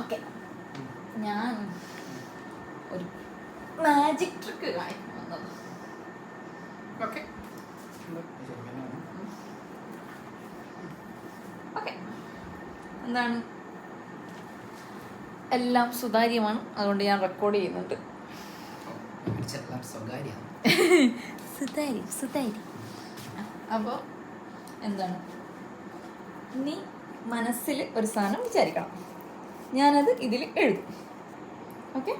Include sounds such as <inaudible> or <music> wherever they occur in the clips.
Okay ഞാൻ ഒരു magic trick കാണിക്കാൻ വന്നത്. ഓക്കെ ഓക്കെ എന്താണ്? എല്ലാം സുതാര്യമാണ്. അതുകൊണ്ട് ഞാൻ റെക്കോർഡ് ചെയ്യുന്നുണ്ട്. <laughs> സുതാര്യം സുതാര്യം. അപ്പോൾ എന്താണ്? നീ മനസ്സിൽ ഒരു സാധനം വിചാരിക്കണം. ഞാനത് ഇതിൽ എഴുതും. ഓക്കെ?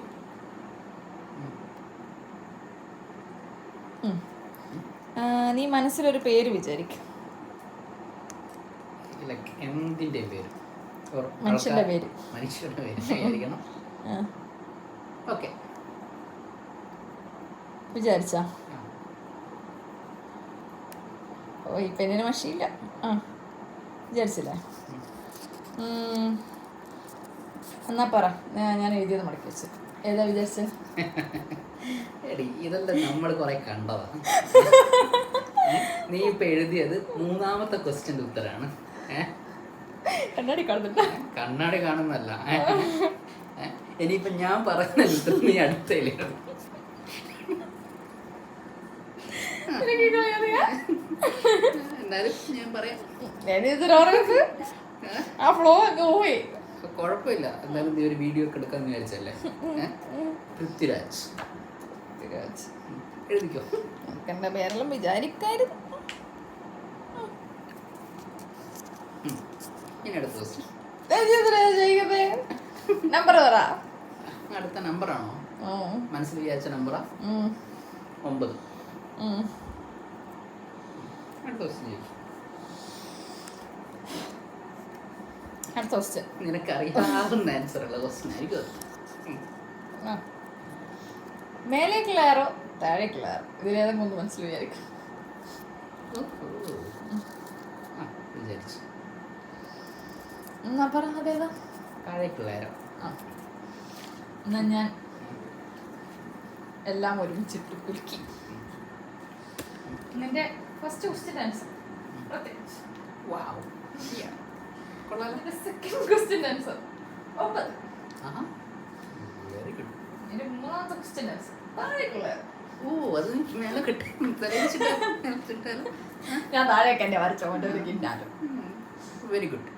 നീ മനസ്സിലൊരു പേര് വിചാരിക്കും. ലൈക്ക് എന്തിന്റെ പേര്. മനുഷ്യന്റെ പേര്. മനുഷ്യരുടെ പേര് വിചാരിക്കണം. ഓക്കെ. വിചാരിച്ച? ഓ ഈ പെണ്ണിന് മഷിയില്ല. ആ. വിചാരിച്ചില്ലേ. എന്നാ പറ. ഞാൻ എഴുതിയത് മടക്കി വെച്ചു. ഏതാ വിചാരിച്ചത് എടി ഇതെല്ലാം നമ്മൾ കുറെ കണ്ടതാ? നീ ഇപ്പൊ എഴുതിയത് മൂന്നാമത്തെ ക്വസ്റ്റ്യന്റെ ഉത്തരാണ്. കണ്ണാടി കാണുന്നുണ്ട്? കണ്ണാടി കാണുന്നല്ല? ഇനിയിപ്പൊ ഞാൻ പറയുന്ന ഉത്തരം നീ അടുത്തല്ലേ എന്നാലും ഞാൻ പറയാം? ആ ഫ്ലോ അങ്ങ് പോയി. കുഴപ്പമില്ല. എന്തായാലും നീ ഒരു വീഡിയോ ഒക്കെ എടുക്കാന്ന് വിചാരിച്ചല്ലേ? പൃഥ്വിരാജ്. പൃഥ്വിരാജ്. എഴുതിക്കോ. എന്റെ പേരെല്ലാം വിചാരിക്കായിരുന്നു. ഇനി അടുത്ത ക്വസ്റ്റ്യൻ നമ്പർ പറ. അടുത്ത നമ്പറാണോ മനസ്സിൽ വിചാരിച്ച നമ്പറാ ഒമ്പത്. അടുത്ത ക്വസ്റ്റ്യൻ ചോദിക്കും. അടുത്ത ക്വസ്റ്റ്യൻ നിനക്കറിയാവുന്ന ആൻസർ ഉള്ള ക്വസ്റ്റ്യൻ ആയിരിക്കും. ഉം. ആ. മേലേക്കുള്ളാറോ താഴേക്കുള്ളാറോ ഇതിലേതെങ്കിലും ഒന്ന് മനസ്സിൽ വിചാരിക്കും. വിചാരിച്ചു. എന്നാ പറ അതേതാ താഴേക്കുള്ളാരോ ആ. എന്നാ ഞാൻ എല്ലാം ഒരുമിച്ചിട്ട് കുലുക്കി. നിന്റെ ഫസ്റ്റ് ക്വസ്റ്റ്യൻ ആൻസർ പ്രത്യേകിച്ച്. വാവ് നിന്റെ സെക്കൻഡ് ക്വസ്റ്റ്യൻ ആൻസർ ഒമ്പത് മൂന്നാമത്തെ ക്വസ്റ്റ്യൻ ആൻസർ ഓ അത് എനിക്ക് മേലെ കിട്ടി. തെളിയിച്ചിട്ടാലോ ഞാൻ താഴേക്ക് എന്നെ വരച്ചോ മറ്റൊരു കിണ്ടാലും വെരി ഗുഡ്